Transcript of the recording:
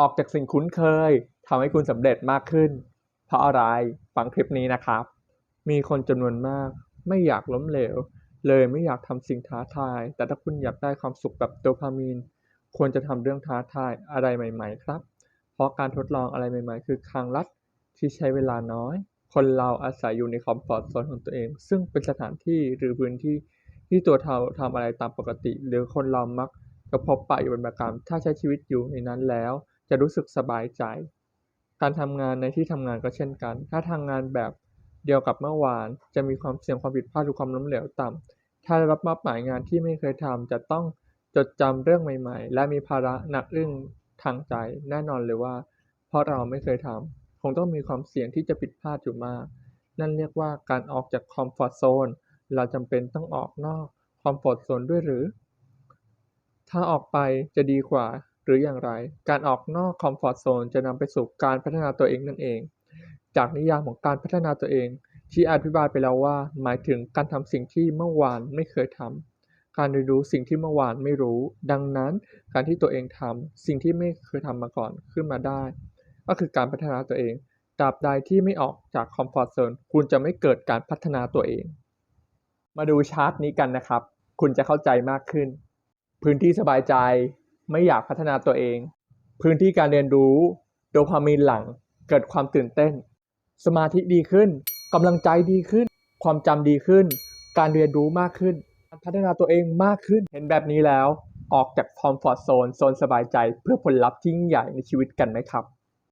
ออกจากสิ่งคุ้นเคยทำให้คุณสำเร็จมากขึ้น เพราะอะไรฟังคลิปนี้นะครับ มีคนจำนวนมากไม่อยากล้มเหลว เลยไม่อยากทำสิ่งท้าทาย แต่ถ้าคุณอยากได้ความสุขแบบโดพามีน ควรจะทำเรื่องท้าทายอะไรใหม่ ๆ ครับ เพราะการทดลองอะไรใหม่ ๆ คือทางลัดที่ใช้เวลาน้อย คนเราอาศัยอยู่ในคอมฟอร์ตโซนของตัวเอง ซึ่งเป็นสถานที่หรือพื้นที่ที่ตัวเราทำอะไรตามปกติ หรือคนเรามักจะพบปะอยู่เป็นประจำถ้าใช้ชีวิตอยู่ในนั้นแล้ว จะรู้สึกสบายใจ การทำงานในที่ทำงานก็เช่นกัน ถ้าทำงานแบบเดียวกับเมื่อวาน จะมีความเสี่ยงความผิดพลาดหรือความล้มเหลวต่ำ ถ้าได้รับมอบหมายงานที่ไม่เคยทำจะต้องจดจำเรื่องใหม่ ๆ และมีภาระหนักอึ้งทางใจ แน่นอนเลยว่า เพราะเราไม่เคยทำคงต้องมีความเสี่ยงที่จะผิดพลาดอยู่มาก นั่นเรียกว่าการออกจากคอมฟอร์ตโซน เราจำเป็นต้องออกนอกคอมฟอร์ตโซนด้วยหรือ ถ้าออกไปจะดีกว่า รืออย่างไร การออกนอกคอมฟอร์ตโซนจะนำไปสู่การพัฒนาตัวเองนั่นเอง จากนิยามของการพัฒนาตัวเอง ที่อธิบายไปแล้วว่า หมายถึงการทำสิ่งที่เมื่อวานไม่เคยทำการเรียนรู้สิ่งที่เมื่อวานไม่รู้ ดังนั้นการที่ตัวเองทำสิ่งที่ไม่เคยทำมาก่อนขึ้นมาได้ ก็คือการพัฒนาตัวเองตราบใดที่ไม่ออกจากคอมฟอร์ตโซนคุณจะไม่เกิดการพัฒนาตัวเอง มาดูชาร์ตนี้กันนะครับ คุณจะเข้าใจมากขึ้น พื้นที่สบายใจ ไม่อยากพัฒนาตัวเอง พื้นที่การเรียนรู้ โดพามีนหลังเกิดความตื่นเต้น สมาธิดีขึ้นกำลังใจดีขึ้น ความจำดีขึ้น การเรียนรู้มากขึ้นการพัฒนาตัวเองมากขึ้นเห็นแบบนี้แล้ว ออกจากคอมฟอร์ทโซนโซนสบายใจเพื่อผลลัพธ์ที่ยิ่งใหญ่ในชีวิตกันไหมครับ